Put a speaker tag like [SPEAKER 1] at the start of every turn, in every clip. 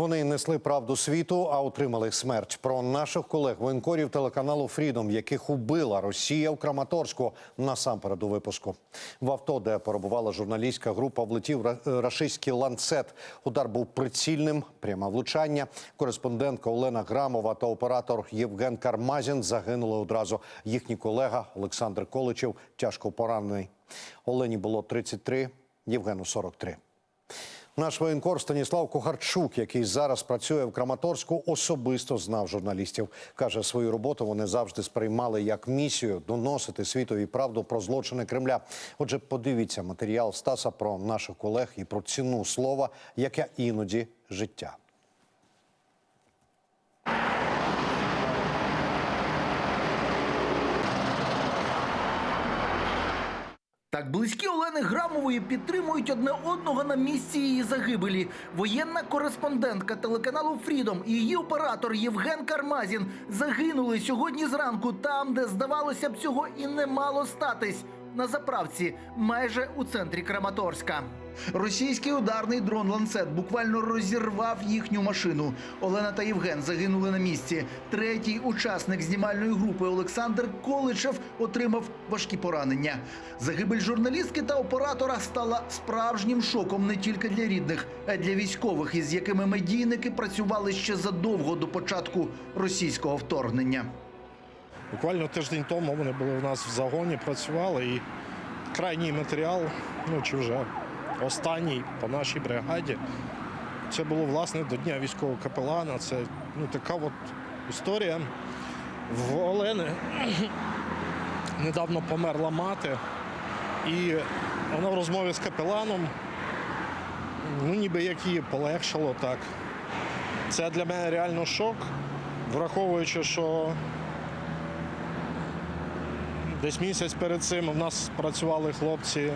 [SPEAKER 1] Вони несли правду світу, а отримали смерть. Про наших колег воєнкорів телеканалу Фрідом, яких убила Росія в Краматорську. Насамперед у випуску в авто, де перебувала журналістська група, влетів е, рашистський ланцет. Удар був прицільним, пряме влучання. Кореспондентка Олена Грамова та оператор Євген Кармазін загинули одразу. Їхній колега Олександр Количев тяжко поранений. Олені було 33, Євгену 43. Наш воєнкор Станіслав Кухарчук, який зараз працює в Краматорську, особисто знав журналістів. Каже, свою роботу вони завжди сприймали як місію доносити світові правду про злочини Кремля. Отже, подивіться матеріал Стаса про наших колег і про ціну слова, яке іноді життя.
[SPEAKER 2] Так близькі Олени Грамової підтримують одне одного на місці її загибелі. Воєнна кореспондентка телеканалу Фрідом і її оператор Євген Кармазін загинули сьогодні зранку там, де здавалося б цього і не мало статись. На заправці майже у центрі Краматорська. Російський ударний дрон ланцет буквально розірвав їхню машину. Олена та Євген загинули на місці. Третій учасник знімальної групи Олександр Количев отримав важкі поранення. Загибель журналістки та оператора стала справжнім шоком не тільки для рідних, а й для військових, із якими медійники працювали ще задовго до початку російського вторгнення.
[SPEAKER 3] Буквально тиждень тому вони були в нас в загоні, працювали і крайній матеріал, ну чи вже останній по нашій бригаді. Це було власне до Дня військового капелана. Це ну, така от історія. В Олени недавно померла мати, і вона в розмові з капеланом, ну ніби як її полегшало так. Це для мене реально шок, враховуючи, що Десь місяць перед цим в нас працювали хлопці.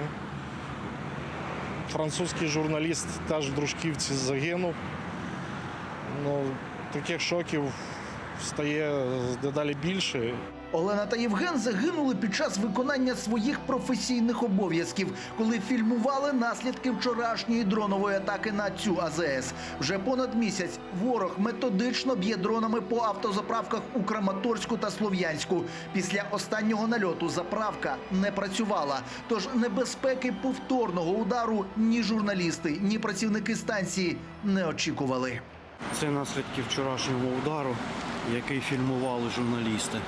[SPEAKER 3] Французький журналіст теж в Дружківці загинув. Ну, таких шоків стає дедалі більше.
[SPEAKER 2] Олена та Євген загинули під час виконання своїх професійних обов'язків, коли фільмували наслідки вчорашньої дронової атаки на цю АЗС. Вже понад місяць ворог методично б'є дронами по автозаправках у Краматорську та Слов'янську. Після останнього нальоту заправка не працювала. Тож небезпеки повторного удару ні журналісти, ні працівники станції не очікували.
[SPEAKER 4] Це наслідки вчорашнього удару, який фільмували журналісти.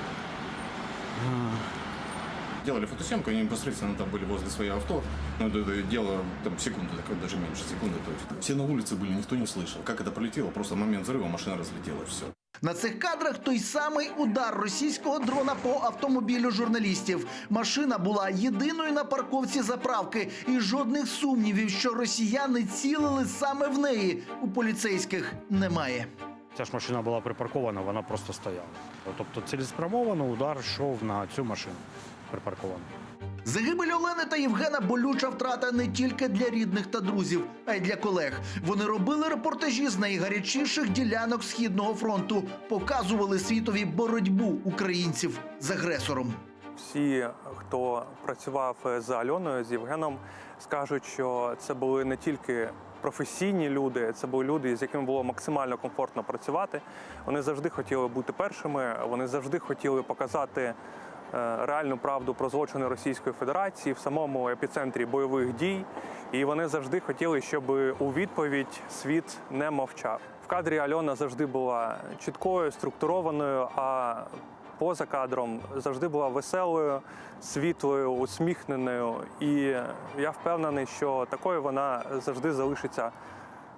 [SPEAKER 5] Делали фотосъемку, они непосредственно там были возле своего авто. Ну, это, это дело там секунды, так, даже меньше секунды. То есть все на улице были, никто не слышал. Как это полетело, просто в момент взрыва машина разлетелась, все.
[SPEAKER 2] На цих кадрах той самий удар російського дрона по автомобілю журналістів. Машина була єдиною на парковці заправки, і жодних сумнівів, що росіяни цілили саме в неї. У поліцейських немає.
[SPEAKER 6] Ця ж машина була припаркована, вона просто стояла. Тобто цілеспрямовано удар йшов на цю машину припарковану.
[SPEAKER 2] Загибель Олени та Євгена болюча втрата не тільки для рідних та друзів, а й для колег. Вони робили репортажі з найгарячіших ділянок східного фронту, показували світові боротьбу українців з агресором.
[SPEAKER 7] Всі, хто працював з Альоною, з Євгеном, скажуть, що це були не тільки професійні люди, це були люди, з якими було максимально комфортно працювати. Вони завжди хотіли бути першими, вони завжди хотіли показати е, реальну правду про злочини Російської Федерації в самому епіцентрі бойових дій. І вони завжди хотіли, щоб у відповідь світ не мовчав. В кадрі Альона завжди була чіткою, структурованою. а поза кадром завжди була веселою, світлою, усміхненою. І я впевнений, що такою вона завжди залишиться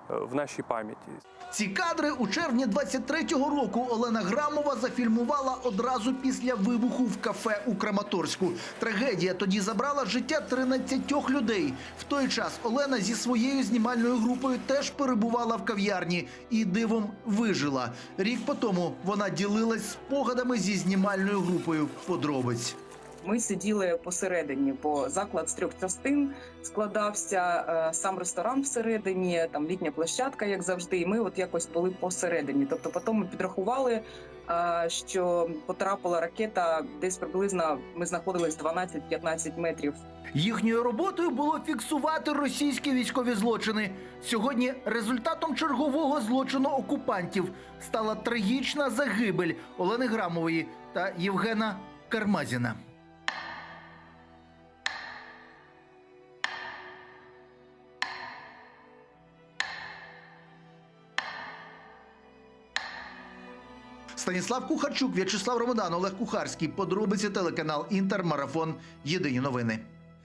[SPEAKER 7] в нашій пам'яті.
[SPEAKER 2] Ці кадри у червні 23-го року Олена Грамова зафільмувала одразу після вибуху в кафе у Краматорську. Трагедія тоді забрала життя 13 людей. В той час Олена зі своєю знімальною групою теж перебувала в кав'ярні і дивом вижила. Рік по тому вона ділилась спогадами зі знімальною групою подробиць.
[SPEAKER 8] Ми сиділи посередині, бо заклад з трьох частин складався. е, Сам ресторан всередині, там літня площадка, як завжди. І ми от якось були посередині. Тобто, потім ми підрахували, е, що потрапила ракета десь приблизно. Ми знаходились 12-15 метрів
[SPEAKER 2] Їхньою роботою було фіксувати російські військові злочини. Сьогодні результатом чергового злочину окупантів стала трагічна загибель Олени Грамової та Євгена Кармазіна. Станіслав Кухарчук, В'ячеслав Ромадан, Олег Кухарський. Подробиці телеканал Інтер. Марафон. Єдині новини.